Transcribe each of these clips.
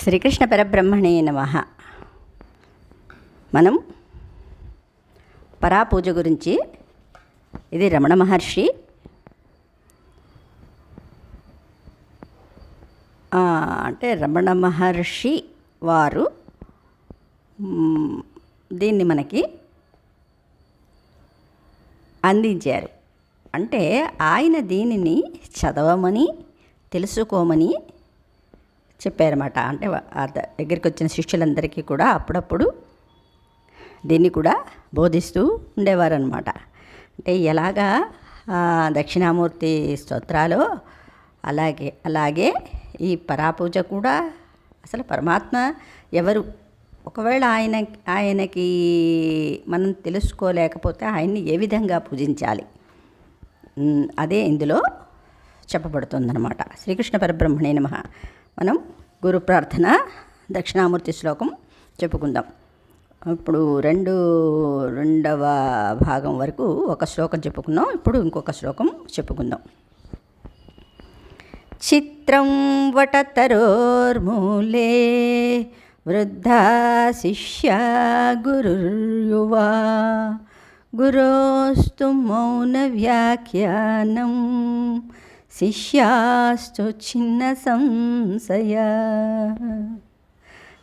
శ్రీకృష్ణ పరబ్రహ్మణే నమ. మనం పరాపూజ గురించి ఇది రమణ మహర్షి అంటే రమణ మహర్షి వారు దీన్ని మనకి అందించారు. అంటే ఆయన దీనిని చదవమని తెలుసుకోమని చెప్పారన్నమాట. అంటే దగ్గరికి వచ్చిన శిష్యులందరికీ కూడా అప్పుడప్పుడు దీన్ని కూడా బోధిస్తూ ఉండేవారనమాట అంటే ఎలాగా దక్షిణామూర్తి స్తోత్రాలు అలాగే అలాగే ఈ పరాపూజ కూడా అసలు పరమాత్మ ఎవరు? ఒకవేళ ఆయన ఆయనకి మనం తెలుసుకోలేకపోతే ఆయన్ని ఏ విధంగా పూజించాలి? అదే ఇందులో చెప్పబడుతుందన్నమాట. శ్రీకృష్ణ పరబ్రహ్మణే నమ. మనం గురు ప్రార్థన దక్షిణామూర్తి శ్లోకం చెప్పుకుందాం. ఇప్పుడు రెండు రెండవ భాగం వరకు ఒక శ్లోకం చెప్పుకున్నాం. ఇప్పుడు ఇంకొక శ్లోకం చెప్పుకుందాం. చిత్రం వటతరోర్మూలే వృద్ధా శిష్య గురుర్యువా గురోస్తు మౌన వ్యాఖ్యానం శిష్యాస్తు చిన్న సంశయ.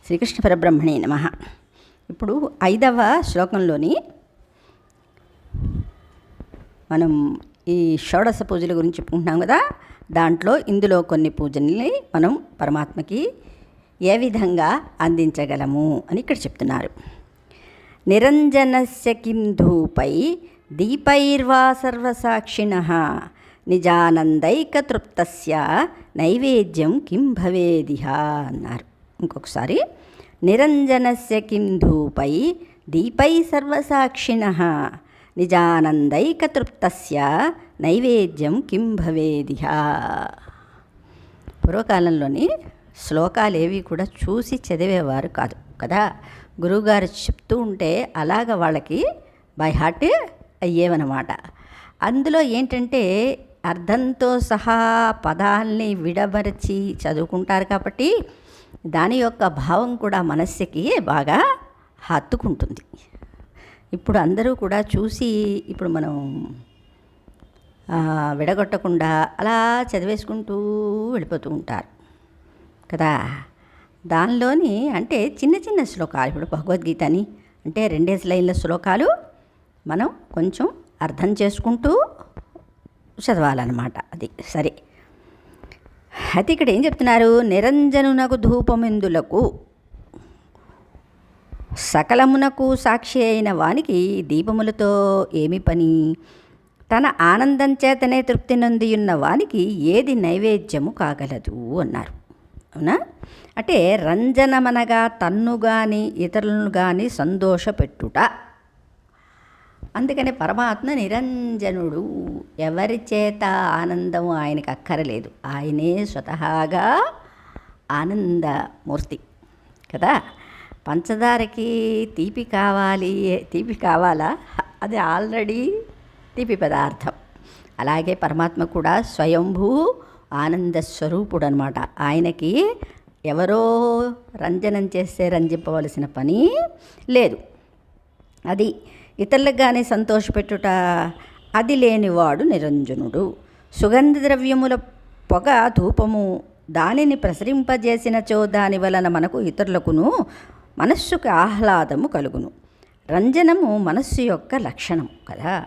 శ్రీకృష్ణ పరబ్రహ్మణే నమ. ఇప్పుడు ఐదవ శ్లోకంలోని మనం ఈ షోడశ పూజల గురించి చెప్పుకుంటున్నాం కదా? దాంట్లో ఇందులో కొన్ని పూజల్ని మనం పరమాత్మకి ఏ విధంగా అందించగలము అని ఇక్కడ చెప్తున్నారు. నిరంజనస్య కిం ధూపై దీపైర్వా సర్వసాక్షిణ. నిజానందైక తృప్తస్య నైవేద్యం కిం భవేదిహ అన్నారు. ఇంకొకసారి నిరంజనస్య కిం ధూపై దీపై సర్వసాక్షిణ నిజానందైకతృప్తస్య నైవేద్యం కిం భవేదిహ. పూర్వకాలంలోని శ్లోకాలు ఏవి కూడా చూసి చదివేవారు కాదు కదా? గురువుగారు చెప్తూ ఉంటే అలాగ వాళ్ళకి బై హార్ట్ అయ్యేవన్నమాట. అందులో ఏంటంటే అర్థంతో సహా పదాల్ని విడమరచి చదువుకుంటారు కాబట్టి దాని యొక్క భావం కూడా మనస్సుకి బాగా హత్తుకుంటుంది. ఇప్పుడు అందరూ కూడా చూసి ఇప్పుడు మనం విడగొట్టకుండా అలా చదివేసుకుంటూ వెళ్ళిపోతూ ఉంటారు. కదా? దానిలోని అంటే చిన్న చిన్న శ్లోకాలు ఇప్పుడు భగవద్గీతని అంటే రెండేసి లైన్ల శ్లోకాలు మనం కొంచెం అర్థం చేసుకుంటూ చదవాలన్నమాట. అది సరే. అయితే ఇక్కడ ఏం చెప్తున్నారు? నిరంజనునకు ధూపమెందులకు సకలమునకు సాక్షి అయిన వానికి దీపములతో ఏమి పని? తన ఆనందం చేతనే తృప్తి నొందియున్న వానికి ఏది నైవేద్యము కాగలదు అన్నారు. అవునా? అంటే రంజనమనగా తన్ను కానీ ఇతరులను కానీ సంతోషపెట్టుట. అందుకని పరమాత్మ నిరంజనుడు. ఎవరి చేత ఆనందం ఆయనకు అక్కరలేదు. ఆయనే స్వతహాగా ఆనందమూర్తి. కదా? పంచదారకి తీపి కావాలి. తీపి కావాలా? అది ఆల్రెడీ తీపి పదార్థం. అలాగే పరమాత్మ కూడా స్వయంభూ ఆనంద స్వరూపుడు అనమాట ఆయనకి ఎవరో రంజనం చేస్తే రంజింపవలసిన పని లేదు. అది ఇతరులకు కానీ సంతోషపెట్టుట అది లేనివాడు నిరంజనుడు. సుగంధ ద్రవ్యముల పొగ ధూపము దానిని ప్రసరింపజేసినచో దాని వలన మనకు ఇతరులకును మనస్సుకు ఆహ్లాదము కలుగును. రంజనము మనస్సు యొక్క లక్షణం కదా.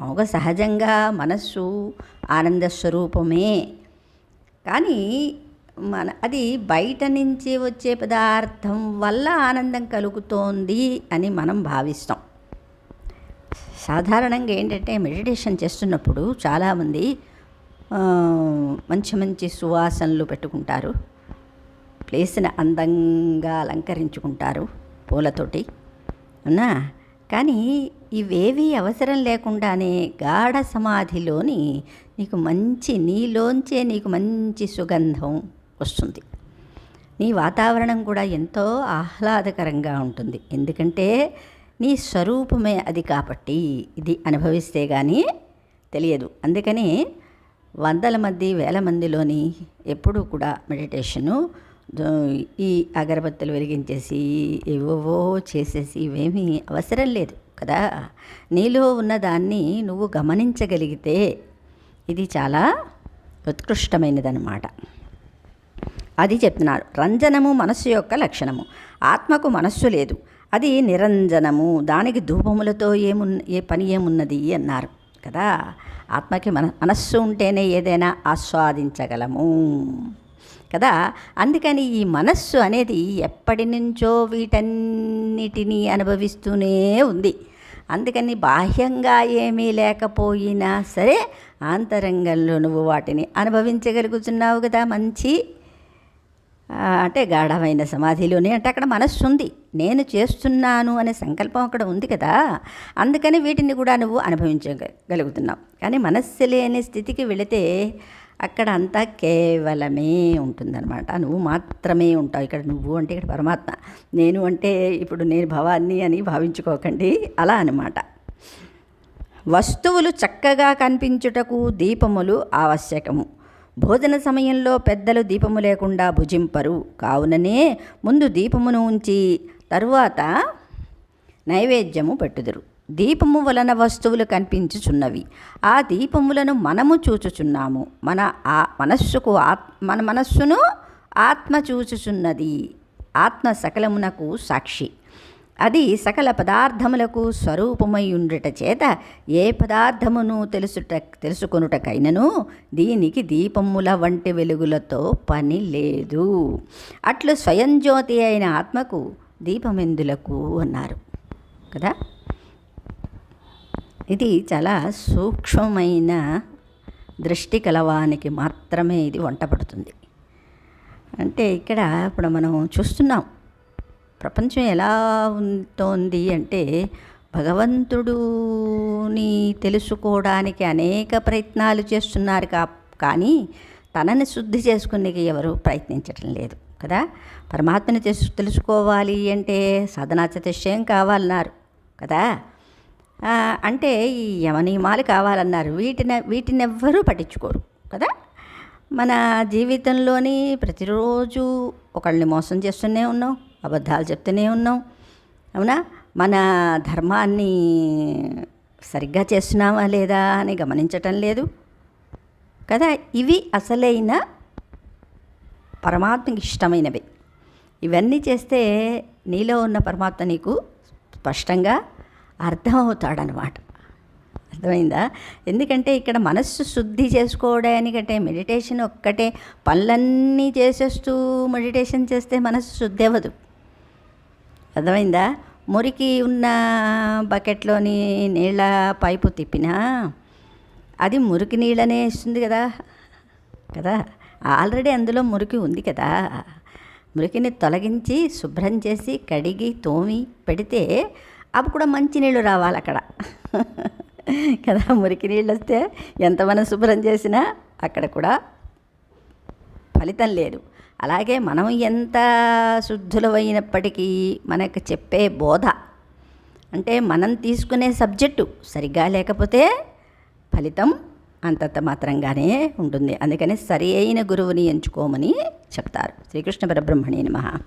మామూలుగా సహజంగా మనస్సు ఆనంద స్వరూపమే కానీ మన అది బయట నుంచి వచ్చే పదార్థం వల్ల ఆనందం కలుగుతోంది అని మనం భావిస్తాం. సాధారణంగా ఏంటంటే మెడిటేషన్ చేస్తున్నప్పుడు చాలామంది మంచి మంచి సువాసనలు పెట్టుకుంటారు. ప్లేస్ని అందంగా అలంకరించుకుంటారు పూలతోటి. అవునా? కానీ ఇవేవి అవసరం లేకుండానే గాఢ సమాధిలోని నీకు మంచి నీలోంచే నీకు మంచి సుగంధం వస్తుంది. నీ వాతావరణం కూడా ఎంతో ఆహ్లాదకరంగా ఉంటుంది. ఎందుకంటే నీ స్వరూపమే అది కాబట్టి ఇది అనుభవిస్తే కానీ తెలియదు. అందుకని వందల మంది వేల మందిలోని ఎప్పుడూ కూడా మెడిటేషను ఈ అగరబత్తులు వెలిగించేసి ఏవోవో చేసేసి ఇవేమీ అవసరం లేదు కదా. నీలో ఉన్నదాన్ని నువ్వు గమనించగలిగితే ఇది చాలా ఉత్కృష్టమైనదన్నమాట. అది చెప్తున్నారు. రంజనము మనస్సు యొక్క లక్షణము. ఆత్మకు మనస్సు లేదు. అది నిరంజనము. దానికి ధూపములతో ఏమున్న ఏ పని ఏమున్నది అన్నారు. కదా? ఆత్మకి మన మనస్సు ఉంటేనే ఏదైనా ఆస్వాదించగలము. కదా? అందుకని ఈ మనస్సు అనేది ఎప్పటి నుంచో వీటన్నిటినీ అనుభవిస్తూనే ఉంది. అందుకని బాహ్యంగా ఏమీ లేకపోయినా సరే ఆంతరంగంలో నువ్వు వాటిని అనుభవించగలుగుతున్నావు కదా మంచి? అంటే గాఢమైన సమాధిలోనే అంటే అక్కడ మనస్సు ఉంది. నేను చేస్తున్నాను అనే సంకల్పం అక్కడ ఉంది కదా. అందుకని వీటిని కూడా నువ్వు అనుభవించగలుగుతున్నావు. కానీ మనస్సు లేని స్థితికి వెళితే అక్కడ అంతా కేవలమే ఉంటుందన్నమాట. నువ్వు మాత్రమే ఉంటావు ఇక్కడ. నువ్వు అంటే ఇక్కడ పరమాత్మ. నేను అంటే ఇప్పుడు నేను భవాన్ని అని భావించుకోకండి. అలా అనమాట వస్తువులు చక్కగా కనిపించుటకు దీపములు ఆవశ్యకము. భోజన సమయంలో పెద్దలు దీపము లేకుండా భుజింపరు. కావుననే ముందు దీపమును ఉంచి తరువాత నైవేద్యము పెట్టుదురు. దీపము వలన వస్తువులు కనిపించుచున్నవి. ఆ దీపములను మనము చూచుచున్నాము. మన ఆ మనస్సుకు ఆత్ మన మనస్సును ఆత్మ చూచుచున్నది. ఆత్మ సకలమునకు సాక్షి. అది సకల పదార్థములకు స్వరూపమై ఉండుట చేత ఏ పదార్థమును తెలుసుట తెలుసుకొనుటకైనను దీనికి దీపముల వంటి వెలుగులతో పని లేదు. అట్లు స్వయం జ్యోతి అయిన ఆత్మకు దీపమెందులకు అన్నారు. కదా? ఇది చాలా సూక్ష్మమైన దృష్టి కలవానికి మాత్రమే ఇది వంటపడుతుంది. అంటే ఇక్కడ ఇప్పుడు మనం చూస్తున్నాం. ప్రపంచం ఎలా ఉంటోంది అంటే భగవంతుడుని తెలుసుకోవడానికి అనేక ప్రయత్నాలు చేస్తున్నారు కా కానీ తనని శుద్ధి చేసుకునేకి ఎవరు ప్రయత్నించడం లేదు కదా? పరమాత్మని తెలుసు తెలుసుకోవాలి అంటే సాధనా చతుష్టయం కావాలన్నారు కదా? అంటే ఈ యమనియమాలు కావాలన్నారు వీటిని వీటిని ఎవ్వరూ పట్టించుకోరు కదా? మన జీవితంలోని ప్రతిరోజు ఒకళ్ళని మోసం చేస్తూనే ఉన్నాం. అబద్ధాలు చెప్తూనే ఉన్నాం. అవునా? మన ధర్మాన్ని సరిగ్గా చేస్తున్నామా లేదా అని గమనించటం లేదు. కదా? ఇవి అసలైన పరమాత్మకి ఇష్టమైనవి. ఇవన్నీ చేస్తే నీలో ఉన్న పరమాత్మ నీకు స్పష్టంగా అర్థమవుతాడనమాట అర్థమైందా? ఎందుకంటే ఇక్కడ మనస్సు శుద్ధి చేసుకోవడానికంటే మెడిటేషన్ ఒక్కటే. పనులన్నీ చేసేస్తూ మెడిటేషన్ చేస్తే మనస్సు శుద్ధి అవ్వదు. అర్థమైందా? మురికి ఉన్న బకెట్లోని నీళ్ళ పైపు తిప్పినా అది మురికి నీళ్ళనే ఇస్తుంది కదా? కదా? ఆల్రెడీ అందులో మురికి ఉంది కదా? మురికిని తొలగించి శుభ్రం చేసి కడిగి తోమి పెడితే అప్పుడు కూడా మంచి నీళ్ళు రావాలి అక్కడ. కదా? మురికి నీళ్ళు వస్తే ఎంత మనం శుభ్రం చేసినా అక్కడ కూడా ఫలితం లేదు. అలాగే మనం ఎంత శుద్ధులమైనప్పటికీ మనకు చెప్పే బోధ. అంటే మనం తీసుకునే సబ్జెక్టు సరిగ్గా లేకపోతే ఫలితం అంతంత మాత్రంగానే ఉంటుంది. అందుకని సరి అయిన గురువుని ఎంచుకోమని చెప్తారు. శ్రీకృష్ణ పరబ్రహ్మణి నమ.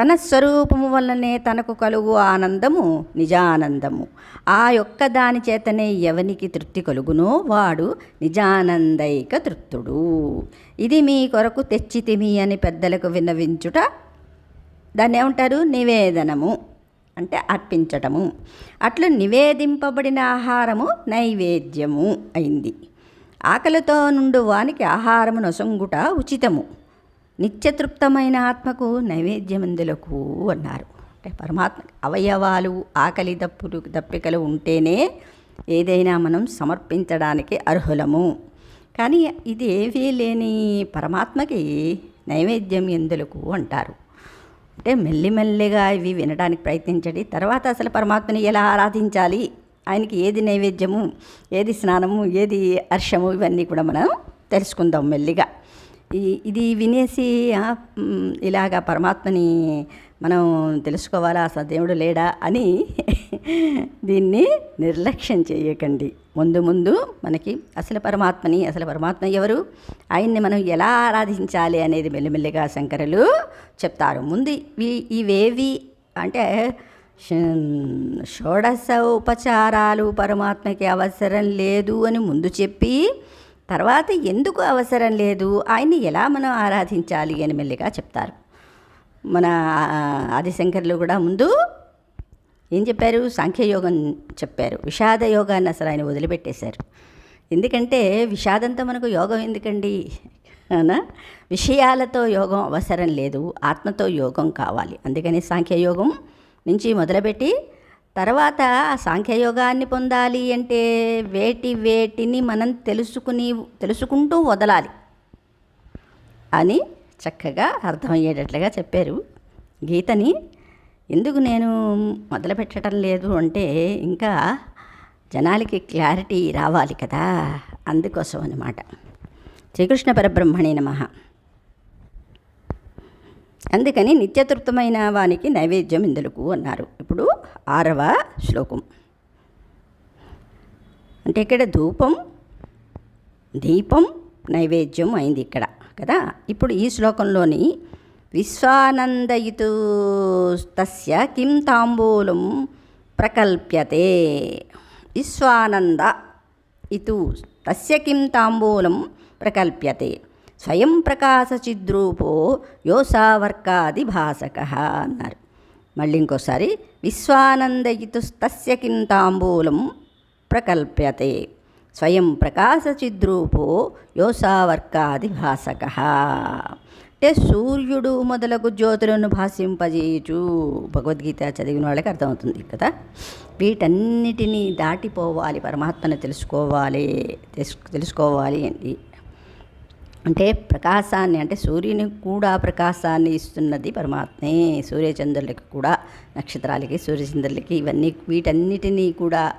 తన స్వరూపము వల్లనే తనకు కలుగు ఆనందము నిజానందము. ఆ యొక్క దాని చేతనే ఎవనికి తృప్తి కలుగునో వాడు నిజానందైక తృప్తుడు. ఇది మీ కొరకు తెచ్చితిమి అని పెద్దలకు విన్నవించుట దాన్ని ఏమంటారు? నివేదనము అంటే అర్పించటము. అట్లు నివేదింపబడిన ఆహారము నైవేద్యము అయింది. ఆకలితో నుండు వానికి ఆహారము నొసంగుట ఉచితము. నిత్యతృప్తమైన ఆత్మకు నైవేద్యమందులకు అన్నారు. అంటే పరమాత్మ అవయవాలు ఆకలి దప్పులు దప్పికలు ఉంటేనే ఏదైనా మనం సమర్పించడానికి అర్హులము. కానీ ఇది ఏవీ లేని పరమాత్మకి నైవేద్యం ఎందులకు అంటారు. అంటే మెల్లిమెల్లిగా ఇవి వినడానికి ప్రయత్నించండి. తర్వాత అసలు పరమాత్మని ఎలా ఆరాధించాలి? ఆయనకి ఏది నైవేద్యము ఏది స్నానము ఏది హర్షము ఇవన్నీ కూడా మనం తెలుసుకుందాం మెల్లిగా. ఇది వినేసి ఇలాగా పరమాత్మని మనం తెలుసుకోవాలా అసలు దేవుడు లేడా అని దీన్ని నిర్లక్ష్యం చేయకండి. ముందు ముందు మనకి అసలు పరమాత్మని అసలు పరమాత్మ ఎవరు? ఆయన్ని మనం ఎలా ఆరాధించాలి అనేది మెల్లిమెల్లిగా శంకరులు చెప్తారు. ముందు ఇవి ఇవేవి అంటే షోడశ ఉపచారాలు పరమాత్మకి అవసరం లేదు అని ముందు చెప్పి తర్వాత ఎందుకు అవసరం లేదు? ఆయన్ని ఎలా మనం ఆరాధించాలి అని మెల్లిగా చెప్తారు. మన ఆదిశంకర్లు కూడా ముందు ఏం చెప్పారు? సాంఖ్యయోగం చెప్పారు. విషాద యోగాన్ని అసలు ఆయన వదిలిపెట్టేశారు. ఎందుకంటే విషాదంతో మనకు యోగం ఎందుకండి? అవునా విషయాలతో యోగం అవసరం లేదు. ఆత్మతో యోగం కావాలి. అందుకని సాంఖ్యయోగం నుంచి మొదలుపెట్టి తర్వాత సాంఖ్యయోగాన్ని పొందాలి అంటే వేటి వేటిని మనం తెలుసుకుని తెలుసుకుంటూ వదలాలి అని చక్కగా అర్థమయ్యేటట్లుగా చెప్పారు. గీతని ఎందుకు నేను మొదలు పెట్టడం లేదు అంటే ఇంకా జనాలకి క్లారిటీ రావాలి కదా అందుకోసం అనమాట శ్రీకృష్ణ పరబ్రహ్మణి నమ. అందుకని నిత్యతృప్తమైన వానికి నైవేద్యం ఇందులకు అన్నారు. ఇప్పుడు ఆరవ శ్లోకం. అంటే ఇక్కడ ధూపం దీపం నైవేద్యం అయింది ఇక్కడ కదా? ఇప్పుడు ఈ శ్లోకంలోని విశ్వానందయుతు తస్య కిం తాంబూలం ప్రకల్ప్యతే. విశ్వానంద ఇతు తస్య కిం తాంబూలం ప్రకల్ప్యతే. స్వయం ప్రకాశచిద్రూపో యోసావర్కాది భాసక అన్నారు. మళ్ళీ ఇంకోసారి విశ్వానందయితు తస్య ప్రకల్ప్యతే. స్వయం ప్రకాశచిద్రూపో యోసావర్కాది భాసక అంటే సూర్యుడు మొదలగు జ్యోతులను భాషింపజేయచు భగవద్గీత చదివిన వాళ్ళకి అర్థమవుతుంది కదా. వీటన్నిటినీ దాటిపోవాలి పరమాత్మను తెలుసుకోవాలి తెలుసు తెలుసుకోవాలి అండి అంటే ప్రకాశాన్ని అంటే సూర్యుని కూడా ప్రకాశాన్ని ఇస్తున్నది పరమాత్మే. సూర్యచంద్రులకి కూడా నక్షత్రాలకి సూర్యచంద్రులకి ఇవన్నీ వీటన్నిటినీ కూడా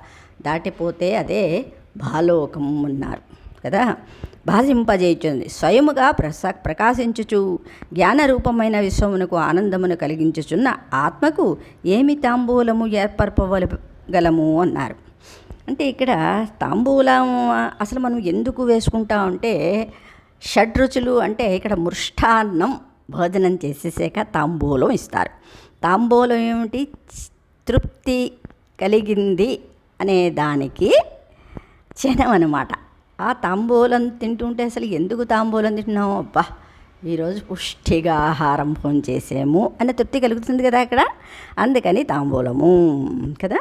దాటిపోతే అదే భాలోకం అన్నారు కదా. భాషింపజేయుచుంది. స్వయముగా ప్రస ప్రకాశించుచు జ్ఞానరూపమైన విశ్వమునకు ఆనందమును కలిగించుచున్న ఆత్మకు ఏమి తాంబూలము ఏర్పరపగలము అన్నారు. అంటే ఇక్కడ తాంబూలం అసలు మనం ఎందుకు వేసుకుంటామంటే షడ్రుచులు అంటే ఇక్కడ మృష్టాన్నం భోజనం చేసేసాక తాంబూలం ఇస్తారు. తాంబూలం ఏమిటి? తృప్తి కలిగింది అనే దానికి చిహ్నం అనమాట ఆ తాంబూలం తింటుంటే అసలు ఎందుకు తాంబూలం తింటున్నాము అబ్బా ఈరోజు పుష్టిగా ఆహారం భోజనం చేసాము అనే తృప్తి కలుగుతుంది కదా అక్కడ. అందుకని తాంబూలము కదా?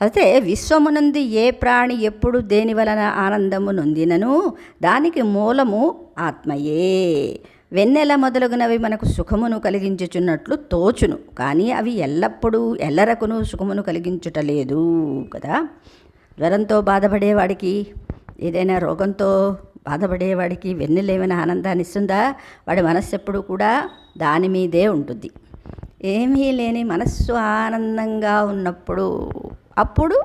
అయితే విశ్వమునంది ఏ ప్రాణి ఎప్పుడు దేని వలన ఆనందము నొందినను? దానికి మూలము ఆత్మయే. వెన్నెల మొదలగునవి మనకు సుఖమును కలిగించుచున్నట్లు తోచును. కానీ అవి ఎల్లప్పుడూ ఎల్లరకును సుఖమును కలిగించుటలేదు కదా? జ్వరంతో బాధపడేవాడికి ఏదైనా రోగంతో బాధపడేవాడికి వెన్నెలేమైనా ఆనందాన్ని ఇస్తుందా? వాడి మనస్సు ఎప్పుడు కూడా దాని మీదే ఉంటుంది ఏమీ లేని మనస్సు ఆనందంగా ఉన్నప్పుడు అప్పుడు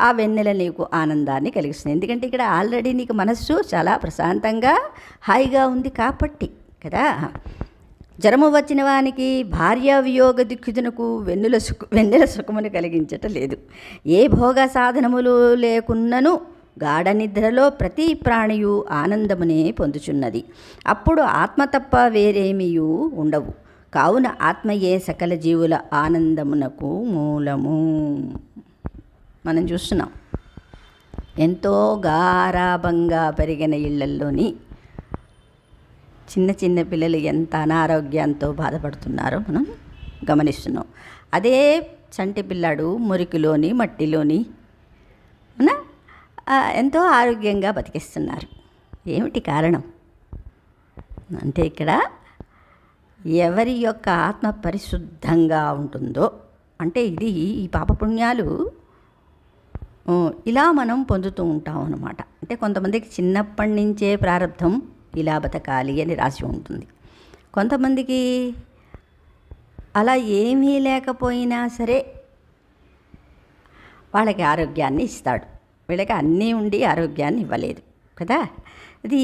ఆ వెన్నెల నీకు ఆనందాన్ని కలిగిస్తుంది. ఎందుకంటే ఇక్కడ ఆల్రెడీ నీకు మనస్సు చాలా ప్రశాంతంగా హాయిగా ఉంది కాబట్టి కదా. జ్వరము వచ్చిన వానికి భార్య వియోగ దిక్కుతునకు వెన్నుల సుఖ వెన్నెల సుఖమును కలిగించట లేదు. ఏ భోగ సాధనములు లేకున్నను గాఢ నిద్రలో ప్రతి ప్రాణియు ఆనందమునే పొందుచున్నది. అప్పుడు ఆత్మ తప్ప వేరేమియు ఉండవు. కావున ఆత్మయే సకల జీవుల ఆనందమునకు మూలము? మనం చూస్తున్నాం. ఎంతో గారాభంగా పెరిగిన ఇళ్ళల్లోని చిన్న చిన్న పిల్లలు ఎంత అనారోగ్యంతో బాధపడుతున్నారో మనం గమనిస్తున్నాం. అదే చంటి పిల్లాడు మురికిలోని మట్టిలోని అవునా? ఎంతో ఆరోగ్యంగా బతికిస్తున్నారు. ఏమిటి కారణం? అంటే ఇక్కడ ఎవరి యొక్క ఆత్మ పరిశుద్ధంగా ఉంటుందో అంటే ఇది ఈ పాపపుణ్యాలు ఇలా మనం పొందుతూ ఉంటాం అన్నమాట. అంటే కొంతమందికి చిన్నప్పటి నుంచే ప్రారంధం ఇలా బతకాలి అని రాసి ఉంటుంది. కొంతమందికి అలా ఏమీ లేకపోయినా సరే వాళ్ళకి ఆరోగ్యాన్ని ఇస్తాడు. వీళ్ళకి అన్నీ ఉండి ఆరోగ్యాన్ని ఇవ్వలేదు. కదా? ఇది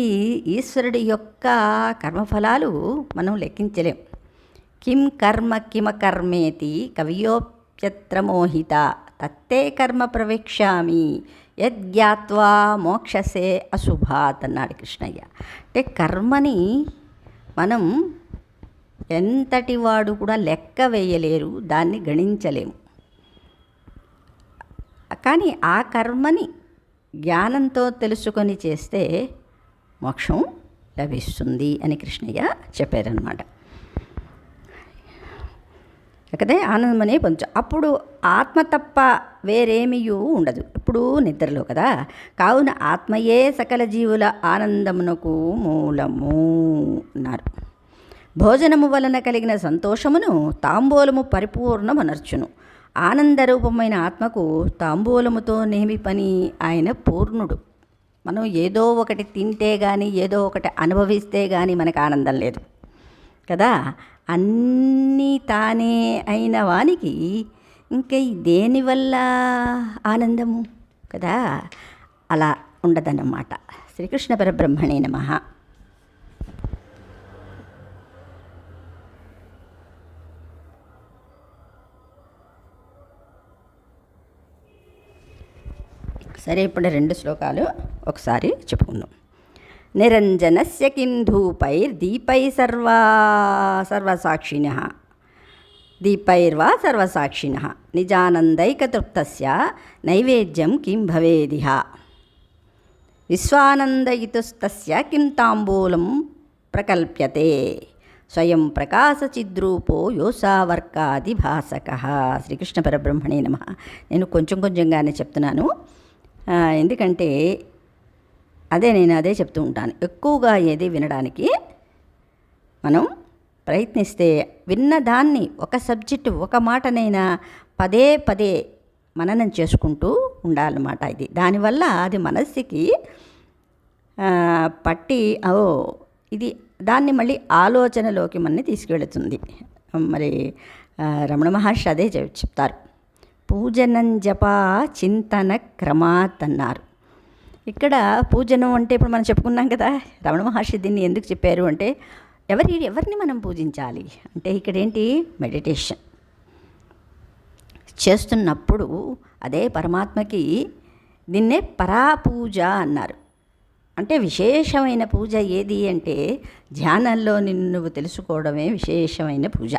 ఈశ్వరుడి యొక్క కర్మఫలాలు మనం లెక్కించలేం. కిం కర్మ కిమ కర్మేతి కవియోప్యత్రమోహిత తత్తే కర్మ ప్రవేక్షామి యద్జ్ఞాత్వా మోక్షసే అశుభాత్ అన్నాడు కృష్ణయ్య అంటే కర్మని మనం ఎంతటి వాడు కూడా లెక్క వేయలేరు దాన్ని గణించలేము. కానీ ఆ కర్మని జ్ఞానంతో తెలుసుకొని చేస్తే మోక్షం లభిస్తుంది అని కృష్ణయ్య చెప్పారనమాట కదే ఆనందమనే పొందచ్చు. అప్పుడు ఆత్మ తప్ప వేరేమియూ ఉండదు. ఇప్పుడు నిద్రలో కదా? కావున ఆత్మయే సకల జీవుల ఆనందమునకు మూలము అన్నారు. భోజనము వలన కలిగిన సంతోషమును తాంబూలము పరిపూర్ణమనర్చును. ఆనందరూపమైన ఆత్మకు తాంబూలముతో నేమి పని ఆయన పూర్ణుడు. మనం ఏదో ఒకటి తింటే కానీ ఏదో ఒకటి అనుభవిస్తే కానీ మనకు ఆనందం లేదు. కదా? అన్నీ తానే అయిన వానికి ఇంకా దేనివల్ల ఆనందము? కదా? అలా ఉండదన్నమాట. శ్రీకృష్ణ పరబ్రహ్మణే నమ. సరే ఇప్పుడు రెండు శ్లోకాలు ఒకసారి చెప్పుకుందాం. నిరంజనస్య కిం ధూపైర్దీపై సర్వా సర్వసాక్షిణ దీపైర్వా సర్వసాక్షిణ నిజానందైకతృప్తస్య నైవేద్యం కిం భవేదిహ. విశ్వానందయుతుస్తస్య కిం తాంబూలం ప్రకల్ప్యతే. స్వయం ప్రకాశచిద్రూపో యోసావర్కాది భాసక శ్రీకృష్ణ పరబ్రహ్మణే నమ. నేను కొంచెం కొంచెంగానే చెప్తున్నాను. ఎందుకంటే అదే నేను అదే చెప్తూ ఉంటాను. ఎక్కువగా ఏది వినడానికి మనం ప్రయత్నిస్తే విన్నదాన్ని ఒక సబ్జెక్టు ఒక మాటనైనా పదే పదే మననం చేసుకుంటూ ఉండాలన్నమాట ఇది. దానివల్ల అది మనస్సుకి పట్టి ఓ ఇది దాన్ని మళ్ళీ ఆలోచనలోకి మనని తీసుకెళుతుంది. మరి రమణ మహర్షి అదే చెప్తారు. పూజనం జప చింతన క్రమాత్ అన్నారు ఇక్కడ పూజనం అంటే ఇప్పుడు మనం చెప్పుకున్నాం కదా రమణ మహర్షి దీన్ని ఎందుకు చెప్పారు అంటే ఎవరి ఎవరిని మనం పూజించాలి? అంటే ఇక్కడ ఏంటి? మెడిటేషన్ చేస్తున్నప్పుడు అదే పరమాత్మకి దీన్నే పరాపూజ అన్నారు. అంటే విశేషమైన పూజ ఏది అంటే ధ్యానంలో నిన్ను నువ్వు తెలుసుకోవడమే విశేషమైన పూజ.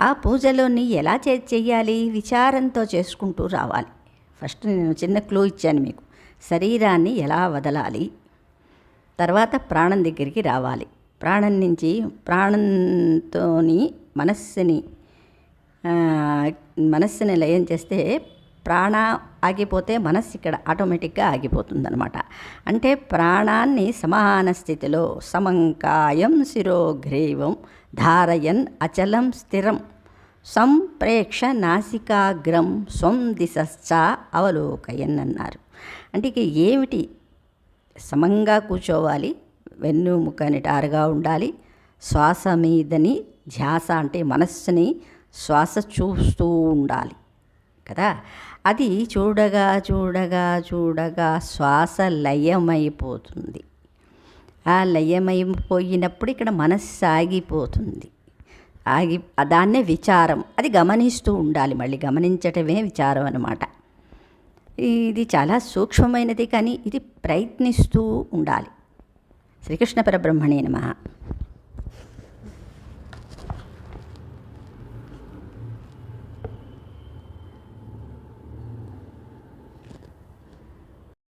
ఆ పూజలోని ఎలా చే విచారంతో చేసుకుంటూ రావాలి. ఫస్ట్ నేను చిన్న క్లూ ఇచ్చాను మీకు. శరీరాన్ని ఎలా వదలాలి? తర్వాత ప్రాణం దగ్గరికి రావాలి. ప్రాణం నుంచి ప్రాణంతోని మనస్సుని మనస్సుని లయం చేస్తే ప్రాణ ఆగిపోతే మనస్సు ఇక్కడ ఆటోమేటిక్గా ఆగిపోతుందనమాట అంటే ప్రాణాన్ని సమాన స్థితిలో సమంకాయం శిరోగ్రీవం ధారయన్ అచలం స్థిరం సంప్రేక్ష నాసికాగ్రం స్వం దిశశ్చ అవలోకయన్ అన్నారు. అంటే ఇక ఏమిటి? సమంగా కూర్చోవాలి వెన్ను ముక్క నిటారుగా ఉండాలి శ్వాస మీదని ధ్యాస అంటే మనస్సుని శ్వాస చూస్తూ ఉండాలి కదా? అది చూడగా చూడగా చూడగా శ్వాస లయమైపోతుంది. ఆ లయమైపోయినప్పుడు ఇక్కడ మనస్సు ఆగిపోతుంది. ఆగి దాన్నే విచారం. అది గమనిస్తూ ఉండాలి మళ్ళీ గమనించటమే విచారం అనమాట ఇది చాలా సూక్ష్మమైనది కానీ ఇది ప్రయత్నిస్తూ ఉండాలి. శ్రీకృష్ణ పరబ్రహ్మణే నమ.